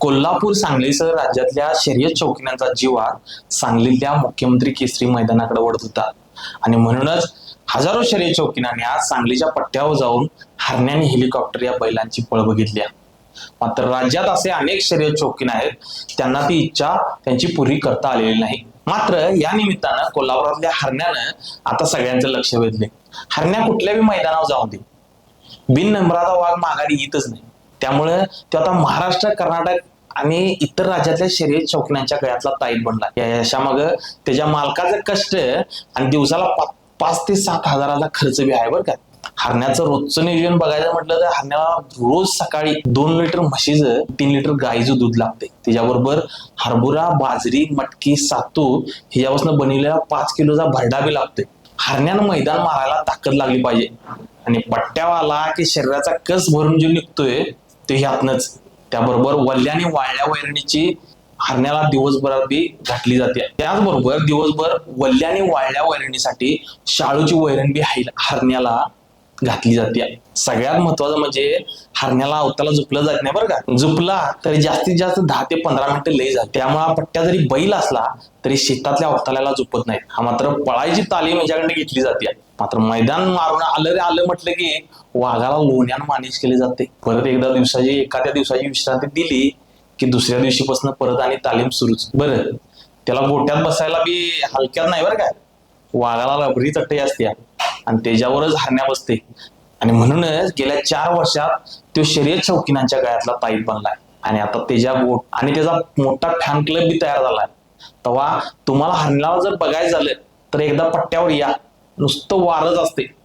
कोल्हापूर सांगलीसह राज्यातल्या शर्यत चौकीनांचा जीवा सांगलीतल्या मुख्यमंत्री केसरी मैदानाकडे वळत होता. आणि म्हणूनच हजारो शर्यत चौकीनाने आज सांगलीच्या पट्ट्यावर जाऊन हरण्याने हेलिकॉप्टर या बैलांची पळ बघितली मात्र राज्यात असे अनेक शर्यत चौकीन आहेत त्यांना ती इच्छा त्यांची पुरी करता आलेली नाही. मात्र या निमित्तानं कोल्हापुरातल्या हरण्यानं आता सगळ्यांचं लक्ष वेधले. हरण्या कुठल्याही मैदानावर जाऊ दे. बिन नंबराचा वाघ माघारी येतच नाही. त्यामुळे तो आता महाराष्ट्र कर्नाटक आणि इतर राज्यातल्या शर्यत चौकण्यांच्या गळ्यातला ताईत बनला. या यशामाग त्याच्या मालकाचं कष्ट आणि दिवसाला पाच ते सात हजाराचा खर्च बी आहे बरं का. हरण्याचं रोजचं नियोजन बघायचं म्हटलं तर हरण्याला रोज सकाळी दोन लिटर म्हशीचं तीन लिटर गाईचं दूध लागते त्याच्याबरोबर हरभरा बाजरी मटकी सातू ह्याच्यापासून बनवलेला पाच किलोचा भरडा बी लागतोय. हरण्यानं मैदान मारायला ताकद लागली पाहिजे. आणि पट्ट्यावाला की शरीराचा कस भरून जो निघतोय ते ह्यातनच. त्याबरोबर वल्ल्याने वाळल्या वैरणीची हरण्याला दिवसभरात बी घातली जाते. त्याचबरोबर दिवसभर वल्ल्या आणि वाळल्या वैरणीसाठी शाळूची वैरण बी हरण्याला घातली जाते. सगळ्यात महत्वाचं म्हणजे हरण्याला अवताला झुपलं जात नाही बरं का. झुपला तरी जास्तीत जास्त दहा ते पंधरा मिनिटं लई जाते. त्यामुळे पट्ट्या जरी बैल असला तरी शेतातल्या अवताल्याला झुपत नाही हा मात्र पळायची तालीम याच्याकडे घेतली जाते. मात्र मैदान मारून आलं रे आलं म्हटलं की वाघाला लोण्यानं मालिश केली जाते. परत एकदा दिवसाची एखाद्या दिवसाची विश्रांती दिली की दुसऱ्या दिवशीपासून परत आणि तालीम सुरूच. बरं त्याला गोट्यात बसायला बी हलक्यात नाही बरं काय वाघाला रबरी चटई असते आणि त्याच्यावरच हरण्या बसते. आणि म्हणूनच गेल्या चार वर्षात तो शर्यत चौकीनांच्या गळ्यातला ताईत बनलाय. आणि आता त्याच्या बोट आणि त्याचा मोठा फॅन क्लब बी तयार झालाय. तेव्हा तुम्हाला हरण्याला जर बघायचं झालं तर एकदा पट्ट्यावर या. नुसतं वारच असते.